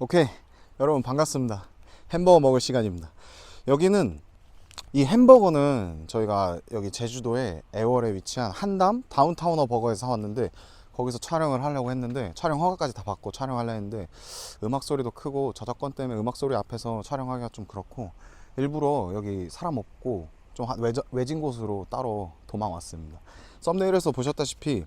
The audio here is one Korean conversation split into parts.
오케이. 여러분 반갑습니다. 햄버거 먹을 시간입니다. 여기는 이 햄버거는 저희가 여기 제주도에 애월에 위치한 한담 다운타우너 버거에서 사왔는데 거기서 촬영을 하려고 했는데 촬영 허가까지 다 받고 촬영하려 했는데 음악 소리도 크고 저작권 때문에 음악 소리 앞에서 촬영하기가 좀 그렇고 일부러 여기 사람 없고 좀 외진 곳으로 따로 도망 왔습니다. 썸네일에서 보셨다시피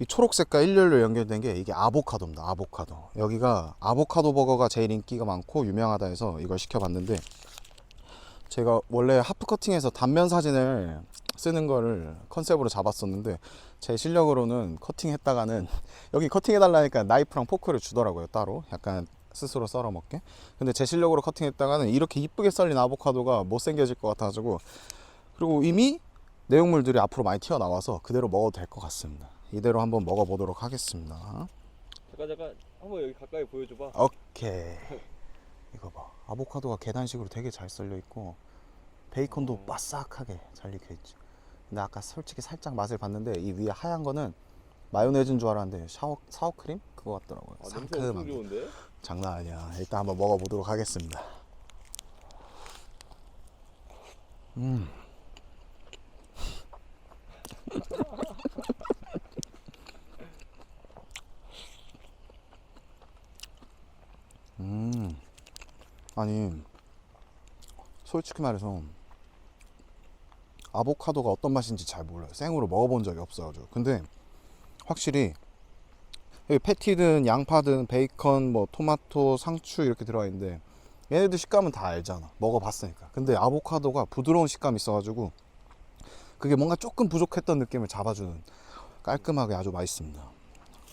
이 초록색과 일렬로 연결된 게 이게 아보카도입니다. 아보카도. 여기가 아보카도 버거가 제일 인기가 많고 유명하다 해서 이걸 시켜봤는데 제가 원래 하프 커팅에서 단면 사진을 쓰는 거를 컨셉으로 잡았었는데 제 실력으로는 커팅했다가는 여기 커팅해달라니까 나이프랑 포크를 주더라고요 따로 약간 스스로 썰어 먹게 근데 제 실력으로 커팅했다가는 이렇게 이쁘게 썰린 아보카도가 못생겨질 것 같아가지고 그리고 이미 내용물들이 앞으로 많이 튀어나와서 그대로 먹어도 될 것 같습니다 이대로 한번 먹어보도록 하겠습니다. 잠깐 잠깐. 한번 여기 가까이 보여줘봐. 오케이. 이거 봐. 아보카도가 계단식으로 되게 잘 썰려 있고 베이컨도 음. 바싹하게 잘 익혀 있죠 근데 아까 솔직히 살짝 맛을 봤는데 이 위에 하얀 거는 마요네즈인 줄 알았는데 샤워, 사워크림? 그거 같더라고요. 아, 상큼한 게. 좋은데? 장난 아니야. 일단 한번 먹어보도록 하겠습니다. 음음 아니 솔직히 말해서 아보카도가 어떤 맛인지 잘 몰라요. 생으로 먹어본 적이 없어가지고. 근데 확실히 여기 패티든 양파든 베이컨 뭐 토마토 상추 이렇게 들어가 있는데 얘네들 식감은 다 알잖아. 먹어봤으니까. 근데 아보카도가 부드러운 식감이 있어가지고 그게 뭔가 조금 부족했던 느낌을 잡아주는 깔끔하게 아주 맛있습니다.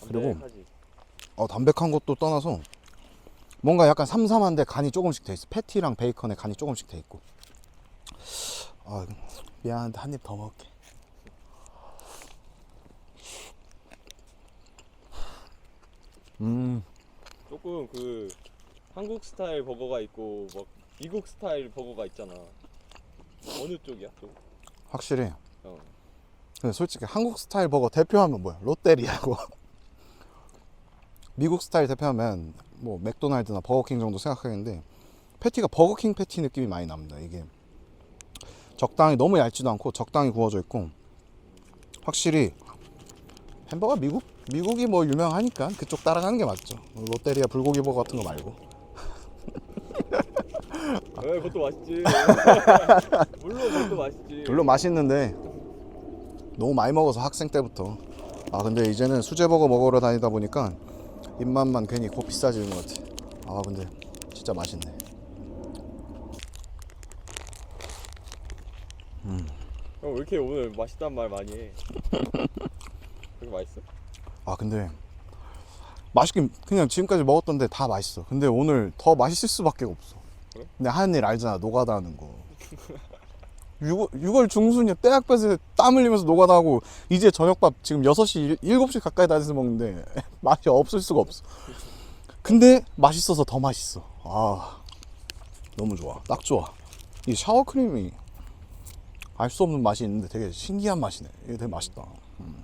그리고? 어, 담백한 것도 떠나서 뭔가 약간 삼삼한데 간이 조금씩 돼 있어. 패티랑 베이컨에 간이 조금씩 돼 있고. 아, 미안한데 한 입 더 먹을게. 음, 조금 그 한국 스타일 버거가 있고 막 미국 스타일 버거가 있잖아. 어느 쪽이야? 또? 확실히. 어. 근데 솔직히 한국 스타일 버거 대표하면 뭐야? 롯데리아고. 미국 스타일 대표하면 뭐 맥도날드나 버거킹 정도 생각하겠는데 패티가 버거킹 패티 느낌이 많이 납니다. 이게 적당히 너무 얇지도 않고 적당히 구워져 있고 확실히 햄버거 미국 미국이 뭐 유명하니까 그쪽 따라가는 게 맞죠. 롯데리아 불고기 버거 같은 거 말고. 에, 그것도 맛있지. 물론 그것도 맛있지. 물론 맛있는데 너무 많이 먹어서 학생 때부터 아 근데 이제는 수제버거 먹으러 다니다 보니까 입맛만 괜히 곧 비싸지는 것 같아 아 근데 진짜 맛있네 형왜 이렇게 오늘 맛있단 말 많이 해? 그렇게 맛있어? 아 근데 맛있긴 그냥 지금까지 먹었던데 다 맛있어 근데 오늘 더 맛있을 수밖에 없어 그래? 근데 하는 일 알잖아 노가다 하는 거 6월, 6월 중순이야 떼약볕에 땀 흘리면서 하고 이제 저녁밥 지금 6시 7시 가까이 다녀서 먹는데 맛이 없을 수가 없어. 근데 맛있어서 더 맛있어. 아 너무 좋아. 딱 좋아. 이 샤워크림이 알 수 없는 맛이 있는데 되게 신기한 맛이네. 이게 되게 맛있다. 음.